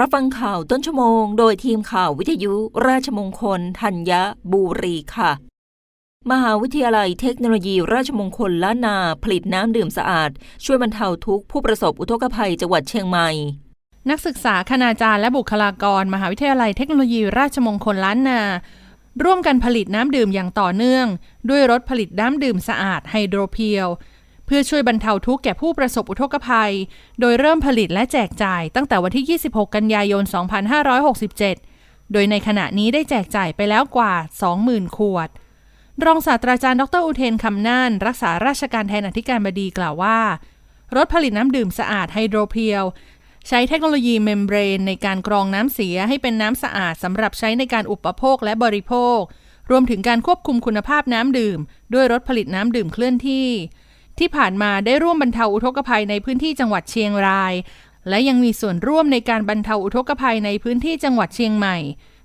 รับฟังข่าวต้นชั่วโมง โดยทีมข่าววิทยุราชมงคลธัญบุรีค่ะ มหาวิทยาลัยเทคโนโลยี ราชมงคลล้านนาผลิตน้ำดื่มสะอาด ช่วยบรรเทาทุกข์ผู้ประสบอุทกภัยจังหวัดเชียงใหม่นักศึกษาคณาจารย์และบุคลากร มหาวิทยาลัยเทคโนโลยี ราชมงคลล้านนา ร่วมกันผลิตน้ำดื่มอย่างต่อเนื่อง ด้วยรถผลิตน้ำดื่มสะอาดไฮโดรเพียว เพื่อช่วยบรรเทาทุกข์แก่ผู้ประสบอุทกภัย โดยเริ่มผลิตและแจกจ่ายตั้งแต่วันที่ 26 กันยายน 2567 โดยในขณะนี้ได้แจกจ่ายไปแล้วกว่า 20,000 ขวด รองศาสตราจารย์ดรอุเทนคำน่าน รักษาราชการแทนอธิการบดีกล่าวว่า รถผลิตน้ำดื่มสะอาดไฮโดรเพียวใช้เทคโนโลยีเมมเบรนในการกรองน้ำเสียให้เป็นน้ำสะอาดสำหรับใช้ในการอุปโภคและบริโภค รวมถึงการควบคุมคุณภาพน้ำดื่ม ด้วยรถผลิตน้ำดื่มเคลื่อนที่ ที่ผ่านมาได้ร่วมบรรเทาอุทกภัยในพื้นที่จังหวัดเชียงราย และยังมีส่วนร่วมในการบรรเทาอุทกภัยในพื้นที่จังหวัดเชียงใหม่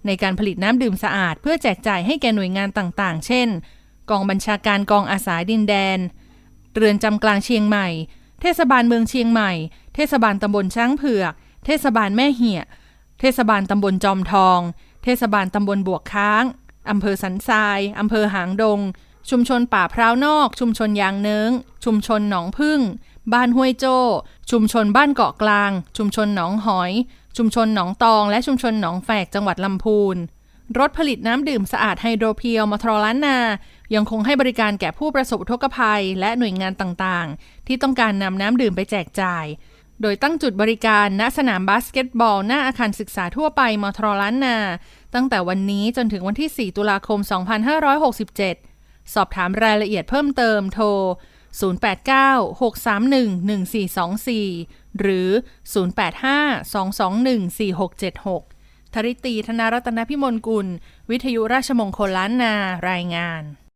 ในการผลิตน้ำดื่มสะอาด เพื่อแจกจ่ายให้แก่หน่วยงานต่าง ๆ เช่น กองบัญชาการกองอาสาดินแดน เรือนจำกลางเชียงใหม่ เทศบาลเมืองเชียงใหม่ เทศบาลตำบลช้างเผือก เทศบาลแม่เหี่ยเทศบาลตำบลจอมทอง เทศบาลตำบลบวกค้างอำเภอสันทรายอำเภอหางดง ชุมชนป่าพร้าวนอก ชุมชนยางเนิ้ง ชุมชนหนองพึ่ง บ้านห้วยโจ้ ชุมชนบ้านเกาะกลาง ชุมชนหนองหอย ชุมชนหนองตอง และชุมชนหนองแฝกจังหวัดลำพูน รถผลิตน้ำดื่มสะอาดไฮโดรเพียวมทรล้านนา ยังคงให้บริการแก่ผู้ประสบอุทกภัย และหน่วยงานต่างๆ ที่ต้องการนำน้ำดื่มไปแจกจ่าย โดยตั้งจุดบริการณสนามบาสเกตบอล หน้าอาคารศึกษาทั่วไปมทรล้านนา ตั้งแต่วันนี้จนถึงวันที่ 4 ตุลาคม 2567 สอบถามรายละเอียดเพิ่มเติมโทร 089-631-1424 หรือ 085-221-4676 ธริตีธนรัตนพิมลกุล วิทยุราชมงคลล้านนารายงาน